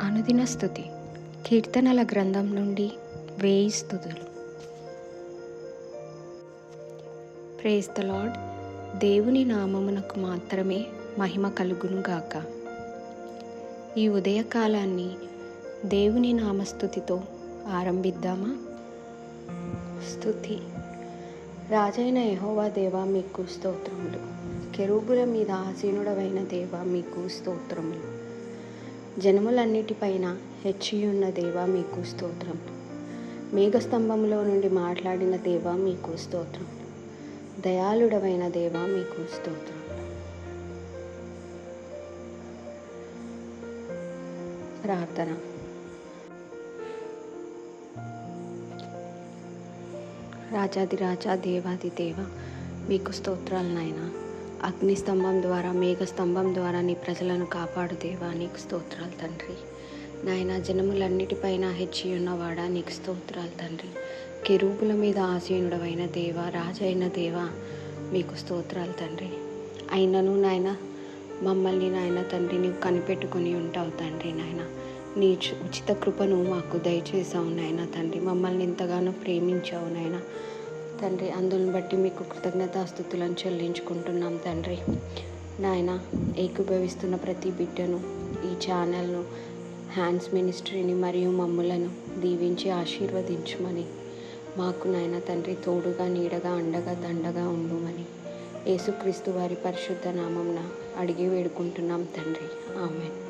అనుదిన స్థుతి కీర్తనల గ్రంథం నుండి వేయి స్థుతులు ప్రేస్ ద లార్డ్ దేవుని నామమునకు మాత్రమే మహిమ కలుగును గాక. ఈ ఉదయకాలాన్ని దేవుని నామస్థుతితో ఆరంభిద్దామా? స్థుతి రాజైన యహోవా దేవా మీకు స్తోత్రములు. కెరూబుల మీద ఆసీనుడవైన దేవా మీకు స్తోత్రములు. జనములన్నిటిపైన హెచ్చియున్న దేవా మీకు స్తోత్రం. మేఘస్తంభంలో నుండి మాట్లాడిన దేవా మీకు స్తోత్రం. దయాళుడవైన దేవా మీకు స్తోత్రం. ప్రార్థన. రాజాది రాజా దేవాది దేవ మీకు స్తోత్రాలు నాయనా. అగ్ని స్తంభం ద్వారా మేఘ స్తంభం ద్వారా నీ ప్రజలను కాపాడు దేవా. నీకు స్తోత్రాలు తండ్రి. నాయన జనములన్నిటిపైన హెచ్చి ఉన్నవాడా నీకు స్తోత్రాలు తండ్రి. కెరూపుల మీద ఆసీనుడవైన దేవ రాజైన దేవ మీకు స్తోత్రాలు తండ్రి. అయినను నాయన మమ్మల్ని నాయన తండ్రి నీవు కనిపెట్టుకొని ఉంటావు తండ్రి నాయన. నీ ఉచిత కృపను మాకు దయచేసావు నాయన తండ్రి. మమ్మల్ని ఎంతగానో ప్రేమించావు నాయన. తండ్రి అందులను బట్టి మీకు కృతజ్ఞతాస్థుతులను చెల్లించుకుంటున్నాం తండ్రి. నాయన ఏకీభవిస్తున్న ప్రతి బిడ్డను ఈ ఛానల్ను హ్యాండ్స్ మినిస్ట్రీని మరియు మమ్ములను దీవించి ఆశీర్వదించమని. మాకు నాయన తండ్రి తోడుగా నీడగా అండగా దండగా ఉండుమని. యేసుక్రీస్తు వారి పరిశుద్ధ నామంన అడిగి వేడుకుంటున్నాం తండ్రి. ఆమె